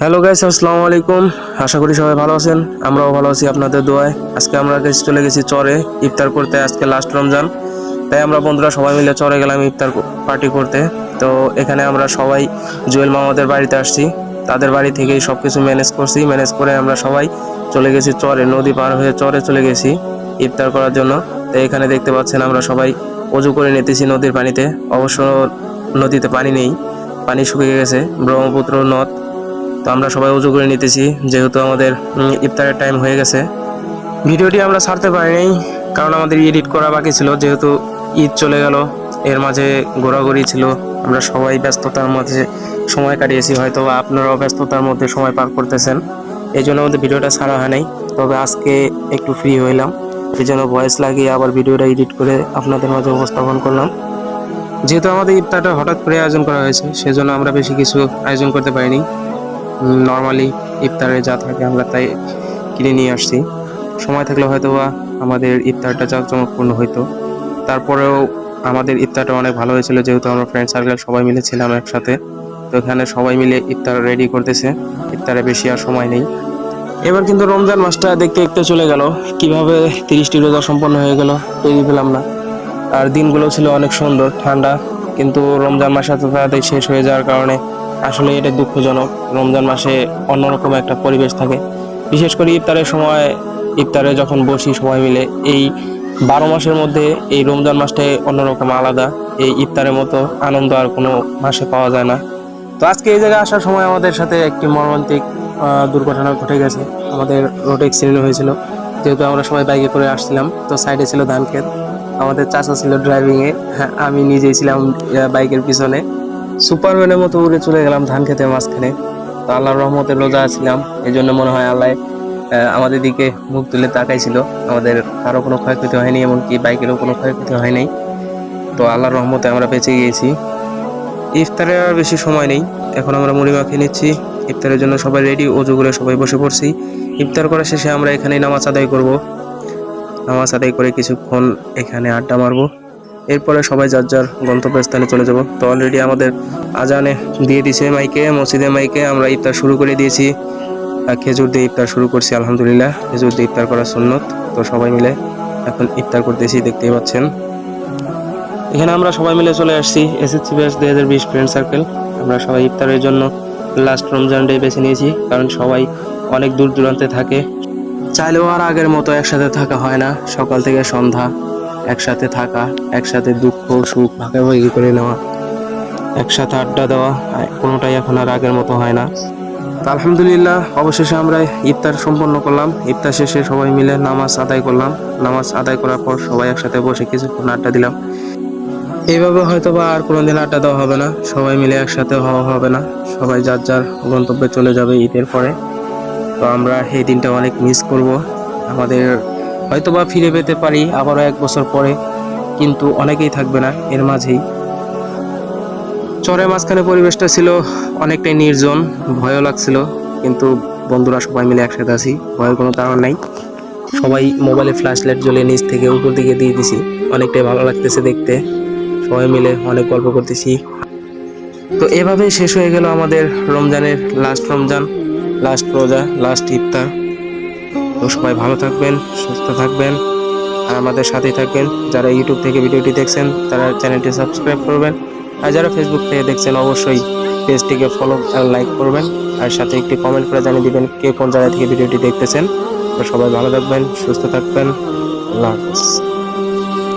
Hello guys আসসালামু আলাইকুম। আশা করি সবাই ভালো আছেন। আমরাও ভালো আছি আপনাদের দোয়ায়। আজকে আমরা গেছি চলে গেছি চরে ইফতার করতে, আজকে লাস্ট রমজান। তাই আমরা বন্ধুরা সবাই মিলে চরে গেলাম ইফতার পার্টি করতে। তো এখানে আমরা সবাই, জুয়েল মামাদের বাড়িতে আসছি। তাদের বাড়ি থেকেই সব কিছু ম্যানেজ করছি। ম্যানেজ করে আমরা সবাই চলে গেছি চরে, নদী পার হয়ে চরে চলে গেছি ইফতার করার জন্য। তো এখানে দেখতে পাচ্ছেন আমরা সবাই অজু করে নিতেছি নদীর পানিতে। অবশ্য নদীতে পানি নেই। পানি শুকিয়ে গেছে। ব্রহ্মপুত্র নদ। তো আমরা সবাই উজু করে নিতেছি, যেহেতু আমাদের ইফতারের টাইম হয়ে গেছে। ভিডিওটি আমরা ছাড়তে পারিনি, কারণ আমাদের এডিট করা বাকি ছিল, যেহেতু ঈদ চলে গেল, এর মাঝে ঘোরাঘুরি ছিল, আমরা সবাই ব্যস্ততার মধ্যে সময় কাটিয়েছি, হয়তো আপনারাও ব্যস্ততার মধ্যে সময় পার করতেছেন। এই জন্য আমাদের ভিডিওটা ছাড়া হয় নাই, তবে আজকে একটু ফ্রি হইলাম, এই জন্য ভয়েস লাগিয়ে আবার ভিডিওটা এডিট করে আপনাদের মাঝে উপস্থাপন করলাম। যেহেতু আমাদের ইফতারটা হঠাৎ করে আয়োজন করা হয়েছে, সেজন্য আমরা বেশি কিছু আয়োজন করতে পারিনি। নর্মালি ইফতারে যা থাকে আমরা তাই কিনে নিয়ে আসছি। সময় থাকলে হয়তো বা আমাদের ইফতারটা জাঁকজমকপূর্ণ হইতো। তারপরেও আমাদের ইফতারটা অনেক ভালো হয়েছিল, যেহেতু আমরা ফ্রেন্ড সার্কেল সবাই মিলে ছিলাম একসাথে। তো এখানে সবাই মিলে ইফতার রেডি করতেছে। ইফতারে বেশি আর সময় নেই। এবার কিন্তু রমজান মাসটা দেখতে দেখতে চলে গেল। কীভাবে তিরিশটি রোজা সম্পন্ন হয়ে গেল টেরি পেলাম না। আর দিনগুলো ছিল অনেক সুন্দর, ঠান্ডা। কিন্তু রমজান মাস এত তাড়াতাড়ি শেষ হয়ে যাওয়ার কারণে আসলে এটা দুঃখজনক। রমজান মাসে অন্যরকম একটা পরিবেশ থাকে। বিশেষ করে ইফতারের সময় ইফতারে যখন বসি সবাই মিলে এই বারো মাসের মধ্যে এই রমজান মাসটাই অন্যরকম আলাদা। এই ইফতারের মতো আনন্দ আর কোনো মাসে পাওয়া যায় না। তো আজকে এই জায়গায় আসার সময় আমাদের সাথে একটি মর্মান্তিক দুর্ঘটনা ঘটে গেছে। আমাদের রোড অ্যাক্সিডেন্ট হয়েছিল। যেহেতু আমরা সবাই বাইকে করে আসছিলাম তো সাইডে ছিল ধান ক্ষেত আমাদের চাচা ছিল ড্রাইভিং এ। হ্যাঁ, আমি নিজেই ছিলাম বাইকের পিছনে। সুপারম্যানের মতো উড়ে চলে গেলাম ধান খেতের মাঝখানে। তো আল্লাহর রহমতে রোজা ছিলাম এই জন্য মনে হয় আল্লাহ আমাদের দিকে মুখ তুলে তাকাইছিল। আমাদের কারও কোনো ক্ষয়ক্ষতি হয়নি, এমনকি বাইকেরও কোনো ক্ষয়ক্ষতি হয়নি। তো আল্লাহর রহমতে আমরা বেঁচে গিয়েছি। ইফতারের আর বেশি সময় নেই, এখন আমরা মুড়ি মাখিয়ে নিচ্ছি। ইফতারের জন্য সবাই রেডি অজু করে সবাই বসে পড়ছি। ইফতার করা শেষে আমরা এখানেই নামাজ আদায় করব। নামাজ আদায় করে কিছুক্ষণ এখানে আড্ডা মারবো। এরপরে সবাই যার যার গন্তব্যস্থানে চলে যাব। তো অলরেডি আমাদের আজানে দিয়ে দিছে মাইকে, মসজিদে মাইকে। আমরা ইফতার শুরু করে দিয়েছি। আর খেজুর দিয়ে ইফতার শুরু করছি, আলহামদুলিল্লাহ। খেজুর দিয়ে ইফতার করা সুন্নত। তো সবাই মিলে এখন ইফতার করতেছি, দেখতেই পাচ্ছেন। এখানে আমরা সবাই মিলে চলে আসছি। এসএসসি ব্যাচ দুই হাজার বিশ ফ্রেন্ড সার্কেল আমরা সবাই ইফতারের জন্য লাস্ট রমজান ডে বেছে নিয়েছি, কারণ সবাই অনেক দূর দূরান্তে থাকে। চাইলেও আর আগের মতো একসাথে থাকা হয় না। সকাল থেকে সন্ধ্যা। একসাথে থাকা, একসাথে দুঃখ, সুখ ভাগাভাগি করে নেওয়া, একসাথে আড্ডা দেওয়া কোনোটাই এখন আর আগের মতো হয় না। আলহামদুলিল্লাহ, অবশেষে আমরা ইফতার সম্পন্ন করলাম। ইফতার শেষে সবাই মিলে নামাজ আদায় করলাম। নামাজ আদায় করার পর সবাই একসাথে বসে কিছুক্ষণ আড্ডা দিলাম। এইভাবে হয়তো বা আর কোনোদিন আড্ডা দেওয়া হবে না। সবাই মিলে একসাথে হওয়া হবে না। সবাই যার যার গন্তব্যে চলে যাবে ঈদের পরে। তো আমরা এই দিনটা অনেক মিস করব। আমাদের হয়তো বা ফিরে পেতে পারি আবারও এক বছর পরে, কিন্তু অনেকেই থাকবে না এর মাঝেই। চরের মাঝখানে পরিবেশটা ছিল অনেকটাই নির্জন, ভয়ও লাগছিল, কিন্তু বন্ধুরা সবাই মিলে একসাথে আছি, ভয়ের কোনো কারণ নাই। সবাই মোবাইলে ফ্ল্যাশ লাইট জ্বলিয়ে নিচ থেকে উপর দিকে দিয়ে দিছি, অনেকটাই ভালো লাগতেছে দেখতে। সবাই মিলে অনেক গল্প করতেছি। তো এভাবেই শেষ হয়ে গেল আমাদের রমজানের লাস্ট রমজান লাস্ট রোজা লাস্ট ইফতার। তো সবাই ভালো থাকবেন, সুস্থ থাকবেন, আর আমাদের সাথেই থাকবেন। যারা ইউটিউব থেকে ভিডিওটি দেখছেন, তারা চ্যানেলটি সাবস্ক্রাইব করবেন। আর যারা ফেসবুক থেকে দেখছেন, অবশ্যই পেজটিকে ফলো আর লাইক করবেন। আর সাথে একটি কমেন্ট করে জানিয়ে দেবেন কে কোন জায়গা থেকে ভিডিওটি দেখতেছেন। তো সবাই ভালো থাকবেন, সুস্থ থাকবেন। আল্লাহ হাফিজ।